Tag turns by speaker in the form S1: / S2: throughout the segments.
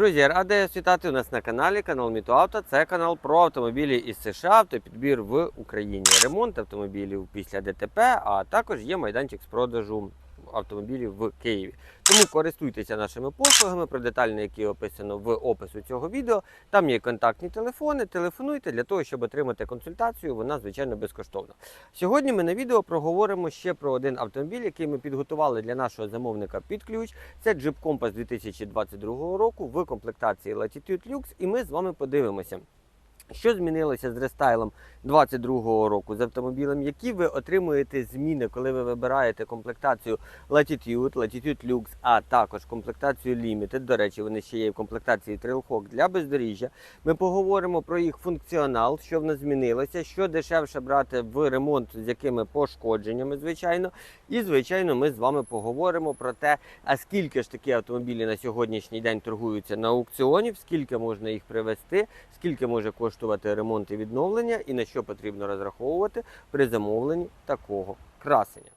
S1: Друзі, радий вас вітати у нас на каналі канал Мітоавто. Це канал про автомобілі із США, автопідбір в Україні, ремонт автомобілів після ДТП, а також є майданчик з продажу автомобілів в Києві. Тому користуйтеся нашими послугами, про детальні, які описано в опису цього відео. Там є контактні телефони. Телефонуйте для того, щоб отримати консультацію. Вона звичайно безкоштовна. Сьогодні ми на відео проговоримо ще про один автомобіль, який ми підготували для нашого замовника під ключ. Це Jeep Compass 2022 року в комплектації Latitude Lux. І ми з вами подивимося. Що змінилося з рестайлом 2022 року з автомобілем? Які ви отримуєте зміни, коли ви вибираєте комплектацію Latitude, Latitude Lux, а також комплектацію Limited. До речі, вони ще є в комплектації Trailhawk для бездоріжжя. Ми поговоримо про їх функціонал, що в нас змінилося, що дешевше брати в ремонт, з якими пошкодженнями, звичайно. І, звичайно, ми з вами поговоримо про те, а скільки ж такі автомобілі на сьогоднішній день торгуються на аукціоні, скільки можна їх привезти, скільки може коштувати ремонт і відновлення, і на що потрібно розраховувати при замовленні такого красення.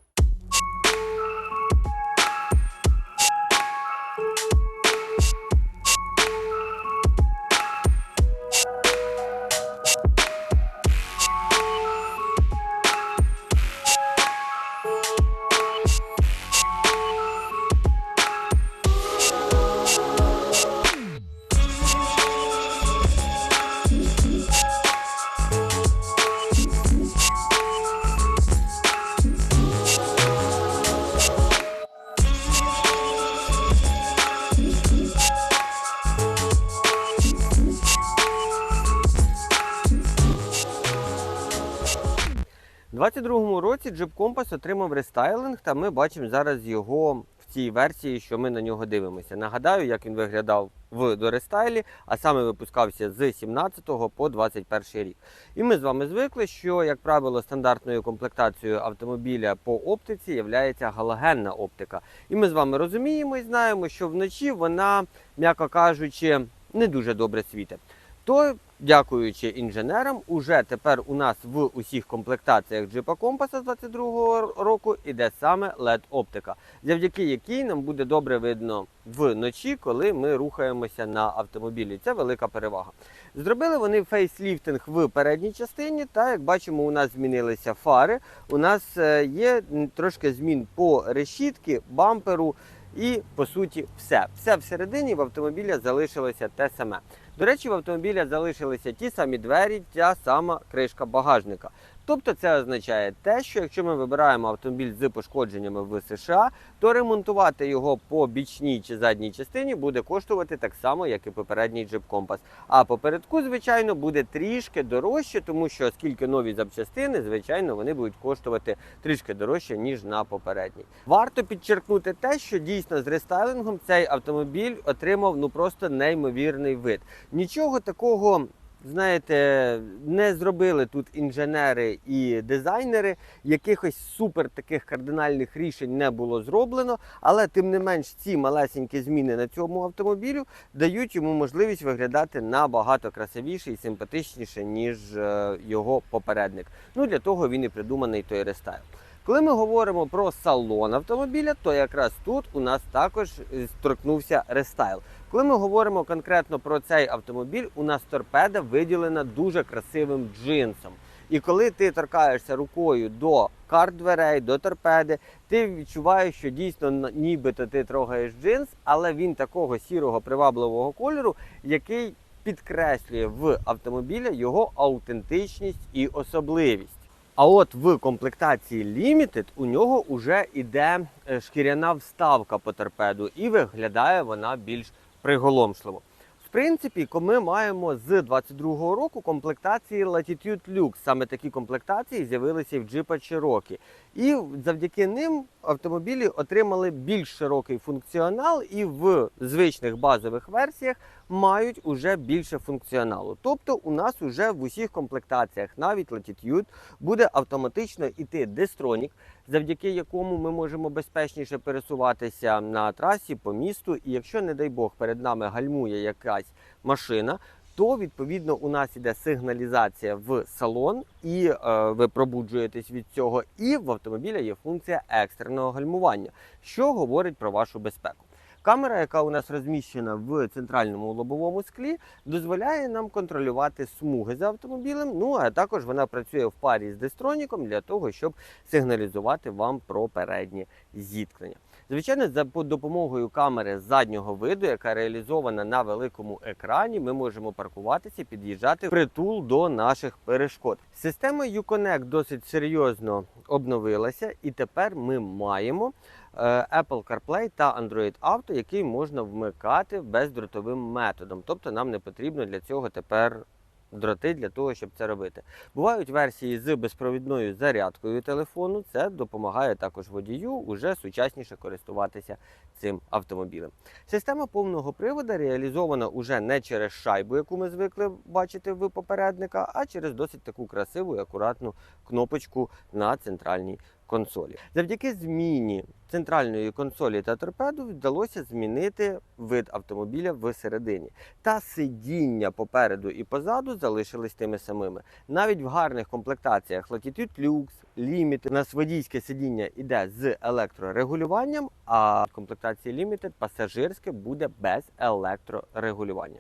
S1: Році Jeep Compass отримав рестайлинг, та ми бачимо зараз його в цій версії, що ми на нього дивимося. Нагадаю, як він виглядав в дорестайлі, а саме випускався з 17 по 21 рік. І ми з вами звикли, що, як правило, стандартною комплектацією автомобіля по оптиці є галогенна оптика. І ми з вами розуміємо і знаємо, що вночі вона, м'яко кажучи, не дуже добре світить. То, дякуючи інженерам, уже тепер у нас в усіх комплектаціях Jeep Compass 22 року іде саме LED оптика, завдяки якій нам буде добре видно вночі, коли ми рухаємося на автомобілі. Це велика перевага. Зробили вони фейсліфтинг в передній частині, та як бачимо, у нас змінилися фари. У нас е, є трошки змін по решітки, бамперу. І по суті, все. Все всередині в автомобіля залишилося те саме. До речі, в автомобіля залишилися ті самі двері, та сама кришка багажника. Тобто це означає те, що якщо ми вибираємо автомобіль з пошкодженнями в США, то ремонтувати його по бічній чи задній частині буде коштувати так само, як і попередній Jeep Compass. А попередку, звичайно, буде трішки дорожче, тому що оскільки нові запчастини, звичайно, вони будуть коштувати трішки дорожче, ніж на попередній. Варто підчеркнути те, що дійсно з рестайлингом цей автомобіль отримав ну просто неймовірний вид. Нічого такого. Знаєте, не зробили тут інженери і дизайнери, якихось супер таких кардинальних рішень не було зроблено, але тим не менш ці малесенькі зміни на цьому автомобілю дають йому можливість виглядати набагато красивіше і симпатичніше, ніж е, його попередник. Ну для того він і придуманий той рестайл. Коли ми говоримо про салон автомобіля, то якраз тут у нас також е, торкнувся рестайл. Коли ми говоримо конкретно про цей автомобіль, у нас торпеда виділена дуже красивим джинсом. І коли ти торкаєшся рукою до карт дверей, до торпеди, ти відчуваєш, що дійсно нібито ти трогаєш джинс, але він такого сірого привабливого кольору, який підкреслює в автомобіля його аутентичність і особливість. А от в комплектації Limited у нього вже йде е, шкіряна вставка по торпеду, і виглядає вона більш приголомшливо. В принципі, ми маємо з 22-го року комплектації Latitude Lux. Саме такі комплектації з'явилися і в джипа Cherokee. І завдяки ним автомобілі отримали більш широкий функціонал і в звичних базових версіях мають уже більше функціоналу. Тобто у нас уже в усіх комплектаціях, навіть Latitude, буде автоматично іти Destronік, завдяки якому ми можемо безпечніше пересуватися на трасі по місту. І якщо, не дай Бог, перед нами гальмує якась машина, то відповідно у нас іде сигналізація в салон, і е, ви пробуджуєтесь від цього. І в автомобіля є функція екстреного гальмування, що говорить про вашу безпеку. Камера, яка у нас розміщена в центральному лобовому склі, дозволяє нам контролювати смуги за автомобілем. Ну а також вона працює в парі з дистроніком для того, щоб сигналізувати вам про переднє зіткнення. Звичайно, за допомогою камери заднього виду, яка реалізована на великому екрані, ми можемо паркуватися, під'їжджати притул до наших перешкод. Система Uconnect досить серйозно обновилася, і тепер ми маємо Apple CarPlay та Android Auto, який можна вмикати бездротовим методом. Тобто нам не потрібно для цього тепер дроти для того, щоб це робити. Бувають версії з безпровідною зарядкою телефону. Це допомагає також водію уже сучасніше користуватися цим автомобілем. Система повного приводу реалізована уже не через шайбу, яку ми звикли бачити в попередника, а через досить таку красиву і акуратну кнопочку на центральній консолі. Завдяки зміні центральної консолі та торпеду вдалося змінити вид автомобіля всередині. Та сидіння попереду і позаду залишились тими самими. Навіть в гарних комплектаціях Latitude Lux, Limited, у нас водійське сидіння йде з електрорегулюванням, а в комплектації Limited пасажирське буде без електрорегулювання.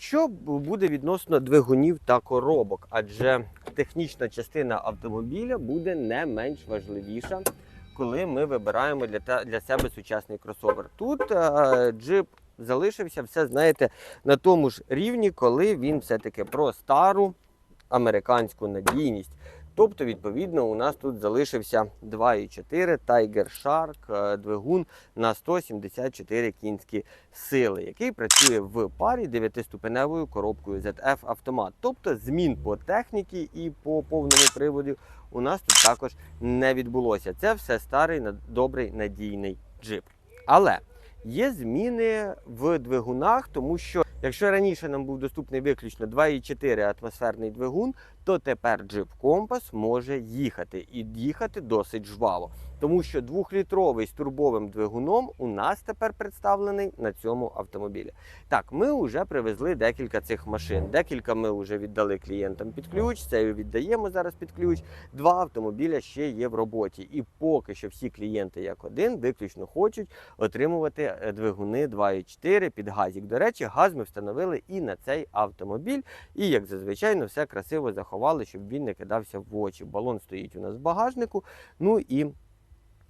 S1: Що буде відносно двигунів та коробок, адже технічна частина автомобіля буде не менш важливіша, коли ми вибираємо для, для себе сучасний кросовер. Тут е, джип залишився, все знаєте, на тому ж рівні, коли він все-таки про стару американську надійність. Тобто, відповідно, у нас тут залишився 2,4 Tiger Shark двигун на 174 кінські сили, який працює в парі 9-ступеневою коробкою ZF автомат. Тобто змін по техніці і по повному приводу у нас тут також не відбулося. Це все старий добрий надійний джип. Але є зміни в двигунах, тому що якщо раніше нам був доступний виключно 2,4 атмосферний двигун, то тепер Jeep Compass може їхати і їхати досить жваво. Тому що двохлітровий з турбовим двигуном у нас тепер представлений на цьому автомобілі. Так, ми вже привезли декілька цих машин. Декілька ми вже віддали клієнтам під ключ. Це віддаємо зараз під ключ. Два автомобіля ще є в роботі. І поки що всі клієнти як один виключно хочуть отримувати е, двигуни 2.4 під газік. До речі, газ ми встановили і на цей автомобіль. І як зазвичай, все красиво заховали, щоб він не кидався в очі. Балон стоїть у нас в багажнику. Ну і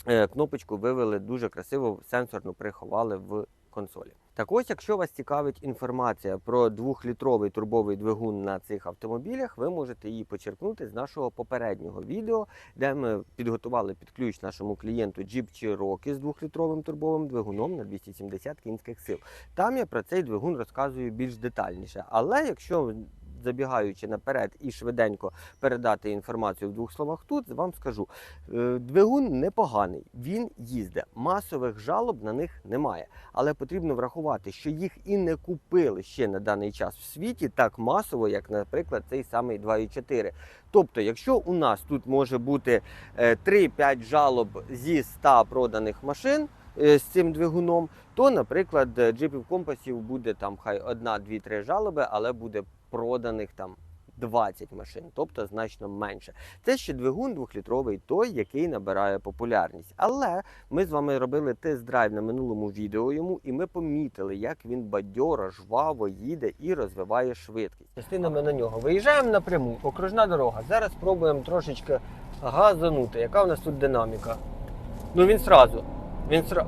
S1: кнопочку вивели дуже красиво, сенсорно приховали в консолі. Так ось, якщо вас цікавить інформація про двохлітровий турбовий двигун на цих автомобілях, ви можете її почерпнути з нашого попереднього відео, де ми підготували під ключ нашому клієнту Jeep Cherokee з двохлітровим турбовим двигуном на 270 кінських сил. Там я про цей двигун розказую більш детальніше. Але якщо забігаючи наперед і швиденько передати інформацію в двох словах тут, вам скажу. Е, Двигун непоганий, він їздить. Масових жалоб на них немає. Але потрібно врахувати, що їх і не купили ще на даний час в світі так масово, як, наприклад, цей самий 2.4. Тобто, якщо у нас тут може бути е, 3-5 жалоб зі 100 проданих машин е, з цим двигуном, то, наприклад, е, джипів компасів буде там хай одна, дві, три жалоби, але буде проданих там 20 машин, тобто значно менше. Це ще двигун двохлітровий, той, який набирає популярність. Але ми з вами робили тест-драйв на минулому відео йому, і ми помітили, як він бадьоро, жваво їде і розвиває швидкість. Частинами на нього виїжджаємо напряму, окружна дорога. Зараз спробуємо трошечки газанути. Яка у нас тут динаміка? Ну він сразу. Він сра...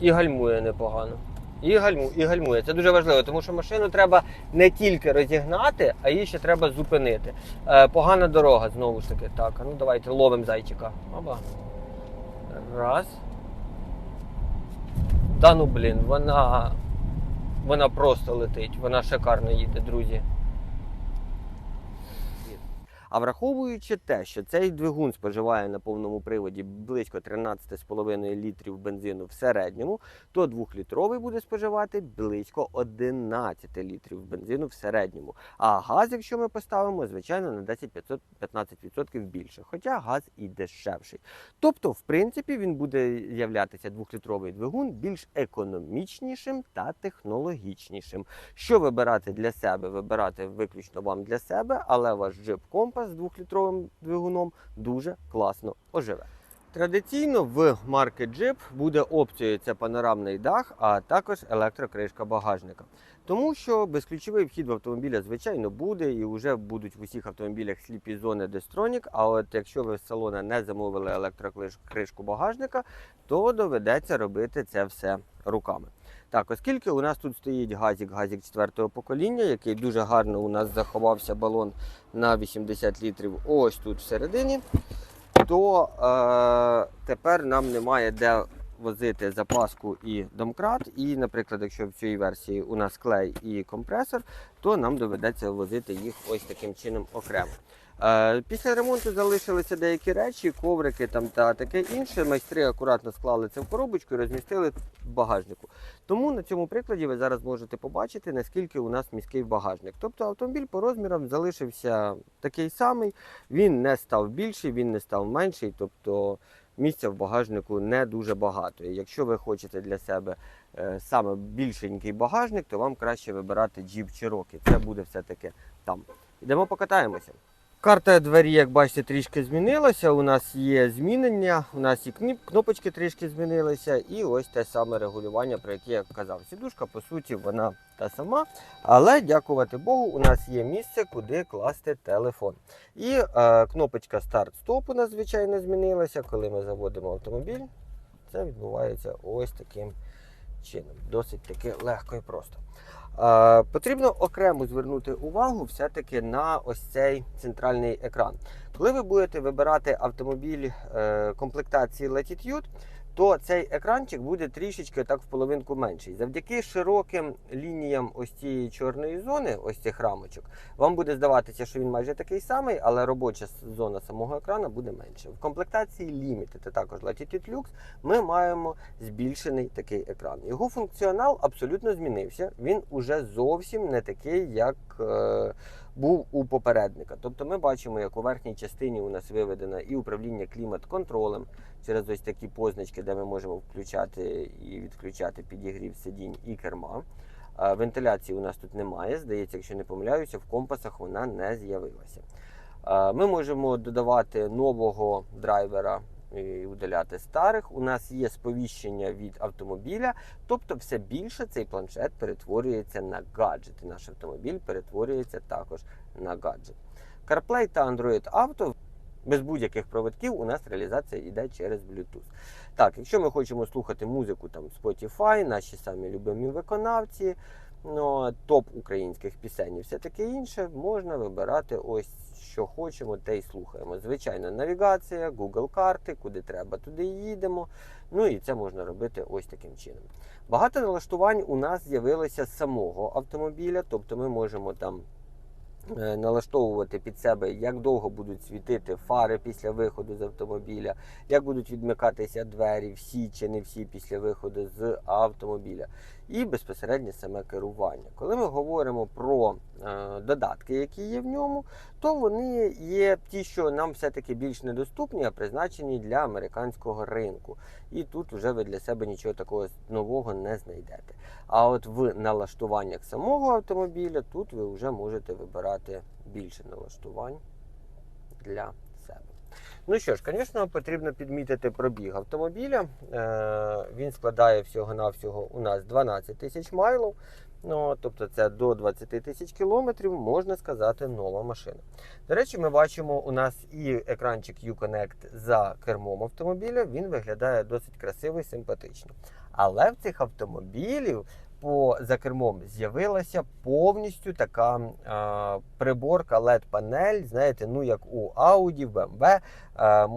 S1: І гальмує непогано. І, гальму, і гальмує. Це дуже важливо, тому що машину треба не тільки розігнати, а її ще треба зупинити. Е, погана дорога знову ж таки. Так, ну давайте ловимо зайчика. Оба. Раз. Та ну блін, вона. Вона просто летить, вона шикарно їде, друзі. А враховуючи те, що цей двигун споживає на повному приводі близько 13,5 літрів бензину в середньому, то двохлітровий буде споживати близько 11 літрів бензину в середньому. А газ, якщо ми поставимо, звичайно, на 10-15% більше, хоча газ і дешевший. Тобто, в принципі, він буде являтися двохлітровий двигун більш економічнішим та технологічнішим. Що вибирати для себе? Вибирати виключно вам для себе, але ваш Jeep Compass з двохлітровим двигуном дуже класно оживе. Традиційно в марки Jeep буде опцією панорамний дах, а також електрокришка багажника. Тому що безключовий вхід в автомобіля, звичайно, буде і вже будуть в усіх автомобілях сліпі зони Destronік. А от якщо ви з салона не замовили електрокришку багажника, то доведеться робити це все руками. Так, оскільки у нас тут стоїть газік, газік четвертого покоління, який дуже гарно у нас заховався балон на 80 літрів ось тут всередині, то е, тепер нам немає де возити запаску і домкрат. І, наприклад, якщо в цій версії у нас клей і компресор, то нам доведеться возити їх ось таким чином окремо. Е, Після ремонту залишилися деякі речі, коврики там та таке інше. Майстри акуратно склали це в коробочку і розмістили в багажнику. Тому на цьому прикладі ви зараз можете побачити, наскільки у нас міський багажник. Тобто автомобіль по розмірам залишився такий самий, він не став більший, він не став менший. Тобто місця в багажнику не дуже багато. І якщо ви хочете для себе е, саме більшенький багажник, то вам краще вибирати Jeep Cherokee. Це буде все-таки там. Ідемо покатаємося. Карта двері, як бачите, трішки змінилася. У нас є змінення, у нас і кнопочки трішки змінилися, і ось те саме регулювання, про яке я казав. Сідушка, по суті, вона та сама. Але дякувати Богу, у нас є місце, куди класти телефон. І е, кнопочка старт-стоп у нас, звичайно, змінилася. Коли ми заводимо автомобіль, це відбувається ось таким чином. Досить таки легко і просто. Потрібно окремо звернути увагу все-таки на ось цей центральний екран. Коли ви будете вибирати автомобіль е, комплектації Latitude, то цей екранчик буде трішечки так в половинку менший. Завдяки широким лініям ось цієї чорної зони, ось цих рамочок, вам буде здаватися, що він майже такий самий, але робоча зона самого екрана буде менше. В комплектації Limited, а також Latitude Lux, ми маємо збільшений такий екран. Його функціонал абсолютно змінився. Він уже зовсім не такий, як е, був у попередника. Тобто ми бачимо, як у верхній частині у нас виведено і управління клімат-контролем через ось такі позначки, де ми можемо включати і відключати підігрів сидінь і керма. Вентиляції у нас тут немає. Здається, якщо не помиляюся, в компасах вона не з'явилася. Ми можемо додавати нового драйвера і удаляти старих. У нас є сповіщення від автомобіля, тобто все більше цей планшет перетворюється на гаджет. І наш автомобіль перетворюється також на гаджет. CarPlay та Android Auto без будь-яких проводків у нас реалізація йде через Bluetooth. Так, якщо ми хочемо слухати музику там Spotify, наші самі любимі виконавці, ну, топ українських пісень і все таке інше, можна вибирати ось що хочемо, те й слухаємо. Звичайно, навігація, Google карти, куди треба, туди їдемо. Ну і це можна робити ось таким чином. Багато налаштувань у нас з'явилося з самого автомобіля, тобто ми можемо там е, налаштовувати під себе, як довго будуть світити фари після виходу з автомобіля, як будуть відмикатися двері, всі чи не всі після виходу з автомобіля, і безпосередньо саме керування. Коли ми говоримо про е, додатки, які є в ньому, то вони є ті, що нам все-таки більш недоступні, а призначені для американського ринку. І тут вже ви для себе нічого такого нового не знайдете. А от в налаштуваннях самого автомобіля тут ви вже можете вибирати більше налаштувань для. Ну що ж, звісно, потрібно підмітити пробіг автомобіля. Е, Він складає всього-навсього у нас 12 тисяч майлів. Ну, тобто це до 20 тисяч кілометрів, можна сказати, нова машина. До речі, ми бачимо у нас і екранчик Uconnect за кермом автомобіля. Він виглядає досить красиво і симпатично. Але в цих автомобілів по за кермом з'явилася повністю така е, приборка LED-панель, знаєте, ну як у Audi, в BMW, е,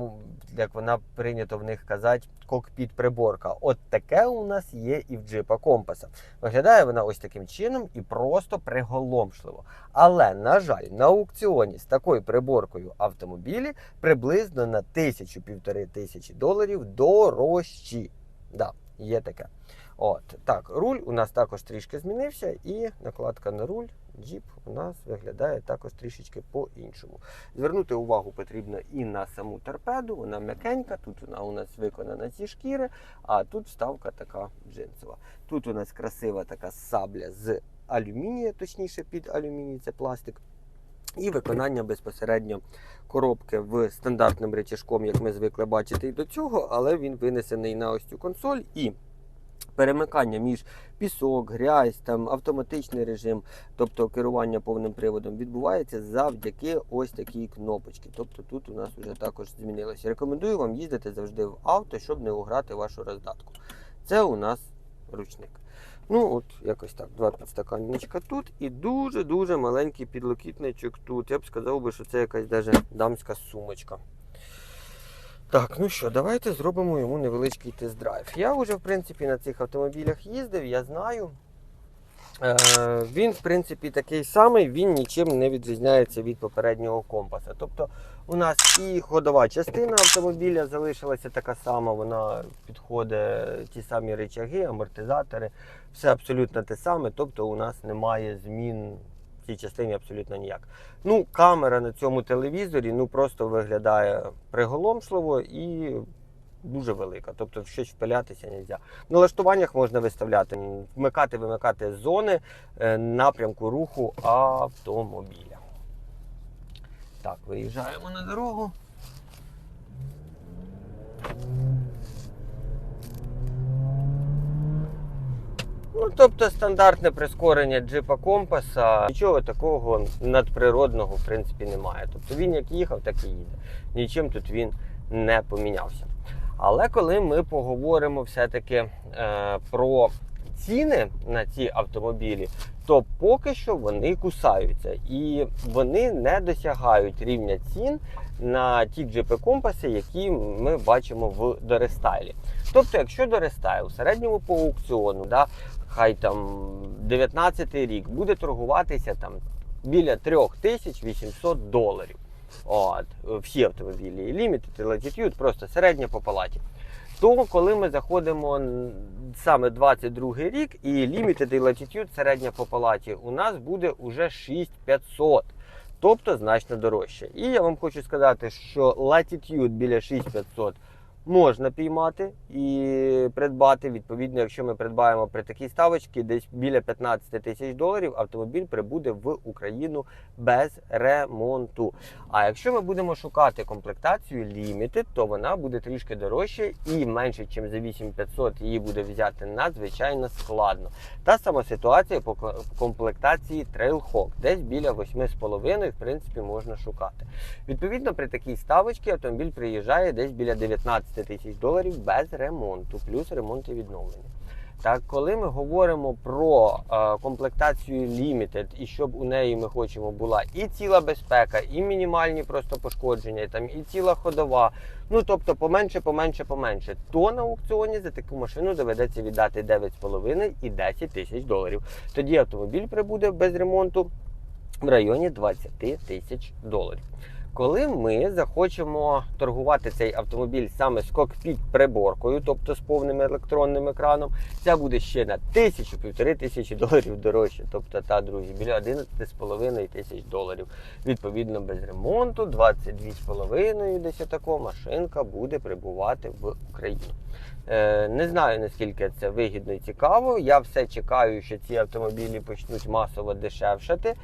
S1: як вона прийнято в них казати, кокпіт-приборка. От таке у нас є і в джипа компаса. Виглядає вона ось таким чином і просто приголомшливо. Але, на жаль, на аукціоні з такою приборкою автомобілі приблизно на тисячу-півтори тисячі доларів дорожчі. Да, є таке. От так, руль у нас також трішки змінився, і накладка на руль джіп у нас виглядає також трішечки по-іншому. Звернути увагу потрібно і на саму торпеду, вона м'якенька, тут вона у нас виконана зі шкіри, а тут вставка така джинсова. Тут у нас красива така сабля з алюмінія, точніше під алюміній, це пластик. і виконання безпосередньо коробки в стандартним речашком, як ми звикли бачити і до цього, але він винесений на ось цю консоль і перемикання між пісок, грязь, там автоматичний режим, тобто керування повним приводом, відбувається завдяки ось такій кнопочці. Тобто тут у нас вже також змінилося. Рекомендую вам їздити завжди в авто, щоб не уграти вашу роздатку. Це у нас ручник. Ну, от, якось так, два підстаканничка тут і дуже-дуже маленький підлокітничок тут. Я б сказав би, що це якась даже дамська сумочка. Так, ну що, давайте зробимо йому невеличкий тест-драйв. Я вже, в принципі, на цих автомобілях їздив, я знаю. Е, він, в принципі, такий самий, він нічим не відрізняється від попереднього компаса. Тобто у нас і ходова частина автомобіля залишилася така сама, вона підходить ті самі речаги, амортизатори, все абсолютно те саме. Тобто у нас немає змін в цій частині абсолютно ніяк. Ну, камера на цьому телевізорі ну, просто виглядає приголомшливо і дуже велика. Тобто в щось впилятися не можна. В налаштуваннях можна виставляти, вмикати, вимикати зони е, напрямку руху автомобіля. Так, виїжджаємо на дорогу. Ну, тобто стандартне прискорення джипа компаса, нічого такого надприродного в принципі немає. Тобто він як їхав, так і їде. Нічим тут він не помінявся. Але коли ми поговоримо все-таки е, про ціни на ці автомобілі, то поки що вони кусаються і вони не досягають рівня цін на ті джипи компаси, які ми бачимо в Дорестайлі. Тобто, якщо Дорестайл в середньому по аукціону, да, хай там 19 рік буде торгуватися там біля 3800 доларів. От, всі автомобілі, Limited, Latitude, просто середня по палаті. То коли ми заходимо саме 22 рік, і Limited і Latitude середня по палаті, у нас буде уже 6500. Тобто значно дорожче. І я вам хочу сказати, що Latitude біля 6500 можна піймати і придбати. Відповідно, якщо ми придбаємо при такій ставочці, десь біля 15 тисяч доларів, автомобіль прибуде в Україну без ремонту. А якщо ми будемо шукати комплектацію Limited, то вона буде трішки дорожче і менше, ніж за 8500 її буде взяти надзвичайно складно. Та сама ситуація по комплектації Trailhawk, десь біля 8,5 в принципі можна шукати. Відповідно, при такій ставочці автомобіль приїжджає десь біля 19 тисяч доларів без ремонту, плюс ремонт і відновлення. Так, коли ми говоримо про е, комплектацію Limited, і щоб у неї ми хочемо була і ціла безпека, і мінімальні просто пошкодження, і там і ціла ходова, ну тобто поменше, поменше, поменше, то на аукціоні за таку машину доведеться віддати 9,5 і 10 тисяч доларів. Тоді автомобіль прибуде без ремонту в районі 20 тисяч доларів. Коли ми захочемо торгувати цей автомобіль саме з кокпіт приборкою, тобто з повним електронним екраном, це буде ще на тисячу півтори тисячі доларів дорожче. Тобто, та друзі, біля 11,5 тисяч доларів. Відповідно, без ремонту, 22,5 десь отако машинка буде прибувати в Україну. Е, Не знаю наскільки це вигідно і цікаво. Я все чекаю, що ці автомобілі почнуть масово дешевшати.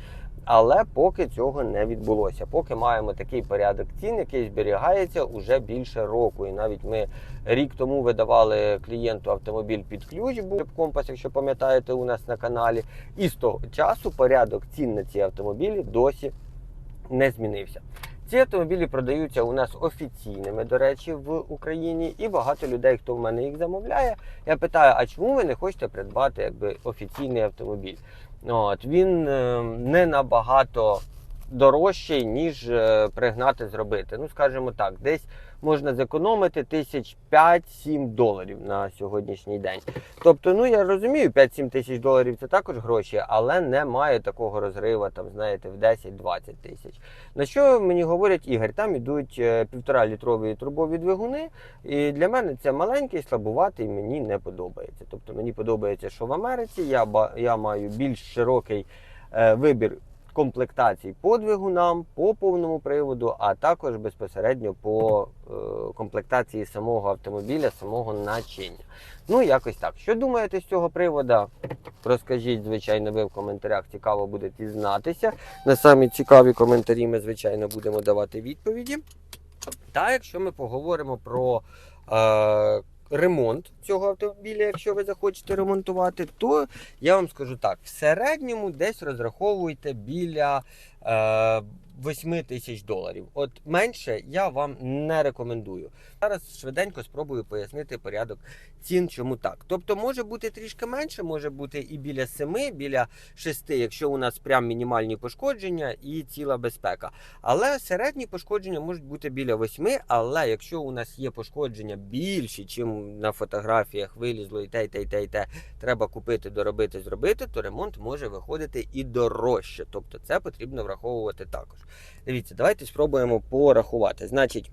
S1: Але поки цього не відбулося. Поки маємо такий порядок цін, який зберігається уже більше року. І навіть ми рік тому видавали клієнту автомобіль під ключ, був компас, якщо пам'ятаєте, у нас на каналі. І з того часу порядок цін на ці автомобілі досі не змінився. Ці автомобілі продаються у нас офіційними, до речі, в Україні, і багато людей, хто в мене їх замовляє, я питаю: а чому ви не хочете придбати якби офіційний автомобіль? От він е, не набагато дорожчий, ніж е, пригнати зробити. Ну, скажімо так, десь можна зекономити тисяч 5-7 доларів на сьогоднішній день. Тобто, ну я розумію, 5-7 тисяч доларів це також гроші, але немає такого розриву, там, знаєте, в 10-20 тисяч. На що мені говорять, Ігор, там ідуть е, півтора літрові трубові двигуни, і для мене це маленький, слабуватий, мені не подобається. Тобто мені подобається, що в Америці я, я маю більш широкий е, вибір комплектацій по двигунам, по повному приводу, а також безпосередньо по е, комплектації самого автомобіля, самого начиння. Ну, якось так. Що думаєте з цього приводу? Розкажіть, звичайно, ви в коментарях цікаво буде дізнатися. На самі цікаві коментарі ми, звичайно, будемо давати відповіді. Та якщо ми поговоримо про е, ремонт цього автомобіля, якщо ви захочете ремонтувати, то я вам скажу так: в середньому десь розраховуйте біля е, 8 тисяч доларів. От менше я вам не рекомендую. Зараз швиденько спробую пояснити порядок цін, чому так. Тобто може бути трішки менше, може бути і біля 7, біля 6, якщо у нас прям мінімальні пошкодження і ціла безпека. Але середні пошкодження можуть бути біля 8, але якщо у нас є пошкодження більші, чим на фотографіях вилізло і те, і те, і те, і те, треба купити, доробити, зробити, то ремонт може виходити і дорожче. Тобто це потрібно враховувати також. Дивіться, давайте спробуємо порахувати. Значить,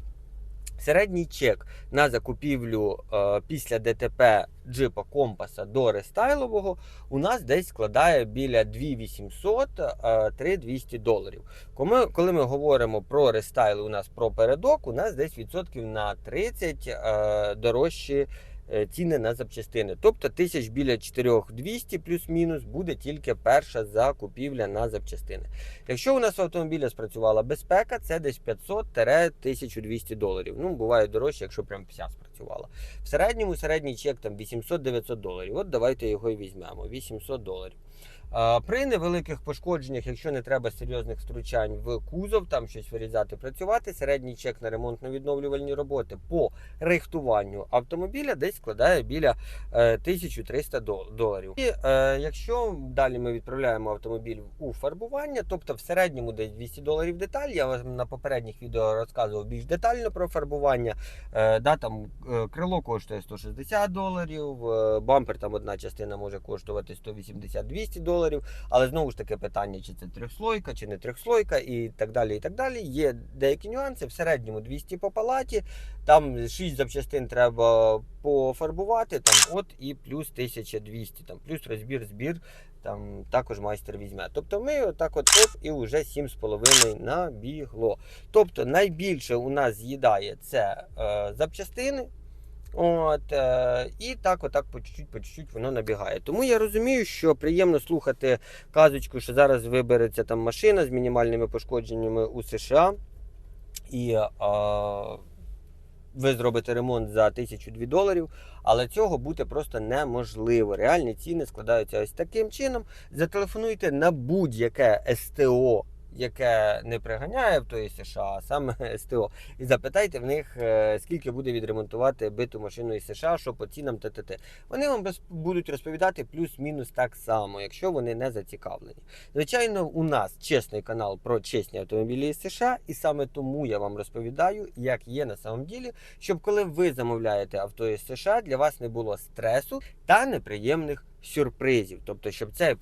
S1: середній чек на закупівлю е, після ДТП джипа компаса до рестайлового у нас десь складає біля 2800 е, 3200 доларів. Коли, коли ми говоримо про рестайл, у нас про передок, у нас десь відсотків на 30 е, дорожчі ціни на запчастини. Тобто тисяч біля 4200 плюс-мінус буде тільки перша закупівля на запчастини. Якщо у нас в автомобіля спрацювала безпека, це десь 500-1200 доларів. Ну, буває дорожче, якщо прям вся спрацювала. В середньому середній чек там 800-900 доларів. От давайте його і візьмемо. 800 доларів. При невеликих пошкодженнях, якщо не треба серйозних втручань в кузов, там щось вирізати, працювати, середній чек на ремонтно-відновлювальні роботи по рихтуванню автомобіля десь складає біля е, 1300 доларів. І е, якщо далі ми відправляємо автомобіль у фарбування, тобто в середньому десь 200 доларів деталь, я вам на попередніх відео розказував більш детально про фарбування. Е, да, там е, крило коштує 160 доларів, е, бампер там одна частина може коштувати 180-200 доларів. Але знову ж таки питання, чи це трьохслойка, чи не трьохслойка, і так далі. і так далі. Є деякі нюанси. В середньому 200 по палаті, там 6 запчастин треба пофарбувати, там от і плюс 1200, там плюс розбір, збір. Там також майстер візьме. Тобто ми отак от оп, і вже 7,5 набігло. Тобто найбільше у нас з'їдає це е, запчастини. От, е, і так, отак по чуть-чуть, по чуть-чуть воно набігає. Тому я розумію, що приємно слухати казочку, що зараз вибереться там машина з мінімальними пошкодженнями у США. І е, ви зробите ремонт за 1002 доларів, але цього бути просто неможливо. Реальні ціни складаються ось таким чином. Зателефонуйте на будь-яке СТО, яке не приганяє в той США, а саме СТО, і запитайте в них, е, скільки буде відремонтувати биту машину із США, що по цінам ТТТ. Вони вам будуть розповідати плюс-мінус так само, якщо вони не зацікавлені. Звичайно, у нас чесний канал про чесні автомобілі із США, і саме тому я вам розповідаю, як є на самом ділі, щоб коли ви замовляєте авто із США, для вас не було стресу та неприємних сюрпризів. Тобто, щоб цей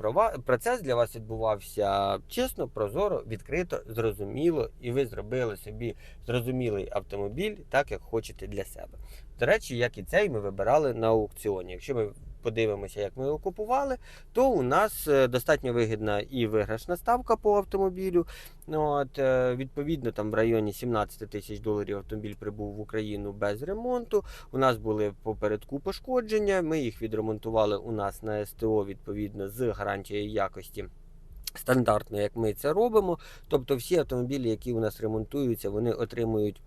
S1: процес для вас відбувався чесно, прозоро, відкрито, зрозуміло, і ви зробили собі зрозумілий автомобіль так, як хочете для себе. До речі, як і цей ми вибирали на аукціоні. Якщо ми подивимося, як ми його купували, то у нас е, достатньо вигідна і виграшна ставка по автомобілю. Ну, От, е, відповідно, там в районі 17 тисяч доларів автомобіль прибув в Україну без ремонту. У нас були попередку пошкодження. Ми їх відремонтували у нас на СТО відповідно з гарантією якості. Стандартно, як ми це робимо. Тобто всі автомобілі, які у нас ремонтуються, вони отримують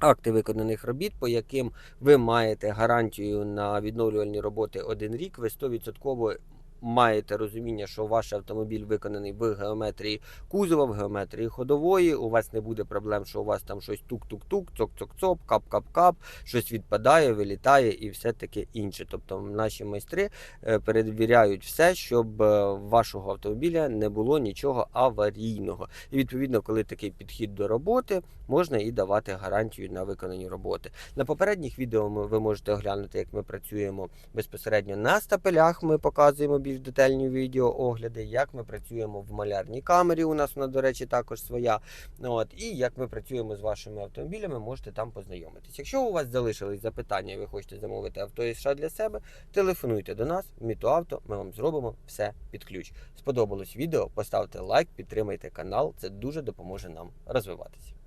S1: акти виконаних робіт, по яким ви маєте гарантію на відновлювальні роботи один рік. Ви 100% маєте розуміння, що ваш автомобіль виконаний в геометрії кузова, в геометрії ходової. У вас не буде проблем, що у вас там щось тук-тук-тук, цок-цок-цок, кап-кап-кап, щось відпадає, вилітає і все таке інше. Тобто наші майстри е, перевіряють все, щоб е, вашого автомобіля не було нічого аварійного. І відповідно, коли такий підхід до роботи, можна і давати гарантію на виконані роботи. На попередніх відео ви можете оглянути, як ми працюємо безпосередньо на стапелях. Ми показуємо більш детальні відеоогляди, як ми працюємо в малярній камері. У нас вона, до речі, також своя. От, і як ми працюємо з вашими автомобілями, можете там познайомитись. Якщо у вас залишились запитання і ви хочете замовити авто із США для себе, телефонуйте до нас, Мітуавто, ми вам зробимо все під ключ. Сподобалось відео? Поставте лайк, підтримайте канал, це дуже допоможе нам розвиватися.